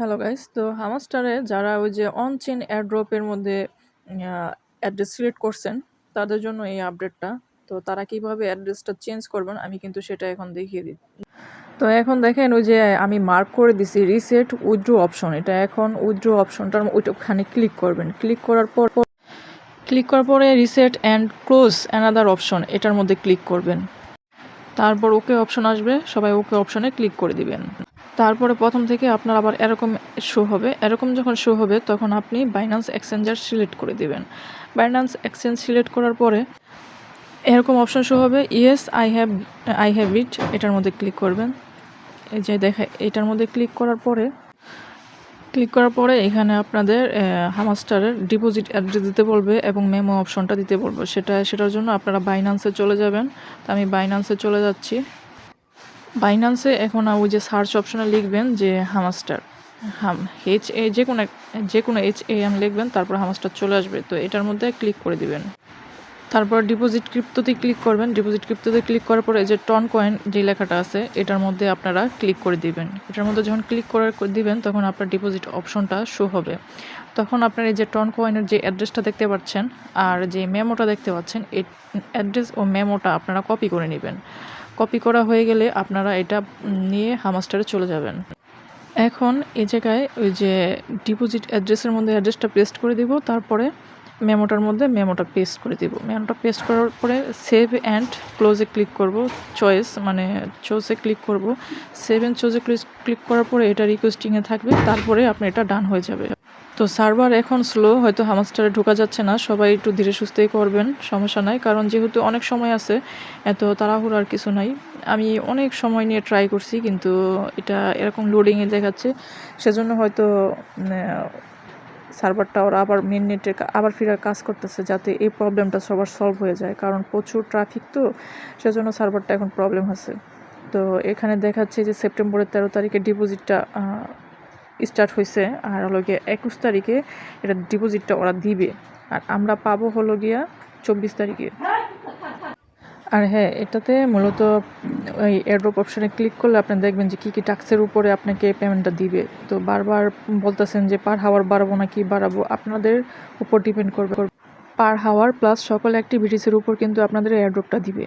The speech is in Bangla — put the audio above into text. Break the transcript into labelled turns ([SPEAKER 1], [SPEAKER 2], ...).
[SPEAKER 1] হ্যালো গাইস তো হামাস্টারে যারা ওই যে অন চেন এয়ারড্রপের মধ্যে অ্যাড্রেস সিলেক্ট করছেন, তাদের জন্য এই আপডেটটা তো তারা কীভাবে অ্যাড্রেসটা চেঞ্জ করবেন, আমি কিন্তু সেটা এখন দেখিয়ে দিই। তো এখন দেখেন ওই যে আমি মার্ক করে দিছি রিসেট উইথড্রো অপশন এটা এখন উইথড্রো অপশনটার ওইটাখানে ক্লিক করবেন। ক্লিক করার পর ক্লিক করার পরে reset and close another option এটার মধ্যে ক্লিক করবেন। তারপর ওকে অপশন আসবে, সবাই ওকে অপশনে ক্লিক করে দিবেন। তারপরে প্রথম থেকে আপনার আবার এরকম শো হবে। এরকম যখন শো হবে, তখন আপনি বাইন্যান্স এক্সচেঞ্জার সিলেক্ট করে দিবেন। বাইন্যান্স এক্সচেঞ্জ সিলেক্ট করার পরে এরকম অপশন শো হবে। Yes I have I have it এটার মধ্যে ক্লিক করবেন। এই যে দেখা, এটার মধ্যে ক্লিক করার পরে ক্লিক করার পরে এখানে আপনাদের হামাস্টারের ডিপোজিট অ্যাড্রেস দিতে বলবে এবং মেমো অপশনটা দিতে বলবে। সেটা, সেটার জন্য আপনারা বাইন্যান্সে চলে যাবেন। তো আমি বাইন্যান্সে চলে যাচ্ছি। বাইন্যান্সে এখন ওই যে সার্চ অপশনে লিখবেন যে হামাস্টার হাম এইচ এ যে কোনো যে কোনো এইচ এ এম লিখবেন, তারপর হামাস্টার চলে আসবে। তো এটার মধ্যে ক্লিক করে দিবেন। তারপর ডিপোজিট ক্রিপ্টোতে ক্লিক করবেন। ডিপোজিট ক্রিপ্টোতে ক্লিক করার পরে যে টন কয়েন যে লেখাটা আছে, এটার মধ্যে আপনারা ক্লিক করে দিবেন। এটার মধ্যে যখন ক্লিক করার দিবেন, তখন আপনার ডিপোজিট অপশনটা শো হবে। তখন আপনার এই যে টন কয়েনের যে অ্যাড্রেসটা দেখতে পাচ্ছেন, আর যে মেমোটা দেখতে পাচ্ছেন এই অ্যাড্রেস ও মেমোটা আপনারা কপি করে নেবেন। কপি করা হয়ে গেলে আপনারা এটা নিয়ে হামাস্টারে চলে যাবেন। এখন এই জায়গায় ওই যে ডিপোজিট অ্যাড্রেসের মধ্যে অ্যাড্রেসটা পেস্ট করে দিব, তারপরে মেমোটার মধ্যে মেমোটা পেস্ট করে দিব। মেমোটা পেস্ট করার পরে সেভ অ্যান্ড ক্লোজে ক্লিক করব চয়েস মানে চোজে ক্লিক করব। সেভ অ্যান্ড চোজে ক্লিক করার পরে এটা রিকোয়েস্টিংয়ে থাকবে, তারপরে আপনি এটা ডান হয়ে যাবে। তো সার্ভার এখন স্লো হয়তো হামাস্টারে ঢোকা যাচ্ছে না, সবাই একটু ধীরে সুস্থেই করবেন, সমস্যা নাই, কারণ যেহেতু অনেক সময় আছে, এত তাড়াহুড়ো আর কিছু নাই। আমি অনেক সময় নিয়ে ট্রাই করছি, কিন্তু এটা এরকম লোডিংয়ে দেখাচ্ছে, সেজন্য হয়তো সার্ভারটা ওরা আবার মেন নেটে আবার ফিরার কাজ করতেছে, যাতে এই প্রবলেমটা সবার সলভ হয়ে যায়, কারণ প্রচুর ট্রাফিক তো, সেজন্য সার্ভারটা এখন প্রবলেম আছে। তো এখানে দেখাচ্ছে যে সেপ্টেম্বরের তেরো তারিখে ডিপোজিটটা স্টার্ট হয়েছে আর হলো গিয়ে একুশ তারিখে এটা ডিপোজিটটা ওরা দিবে। আর আমরা পাবো হলো গিয়া চব্বিশ তারিখে। আর হ্যাঁ এটাতে মূলত ওই এয়ারড্রপ অপশানে ক্লিক করলে আপনি দেখবেন যে কী কী ট্যাক্সের উপরে আপনাকে পেমেন্টটা দিবে। তো বারবার বলতেছেন যে পার হাওয়ার বাড়াবো না কি বাড়াবো, আপনাদের উপর ডিপেন্ড করবে। পার হাওয়ার প্লাস সকল অ্যাক্টিভিটিসের উপর কিন্তু আপনাদের এয়ারড্রপটা দিবে।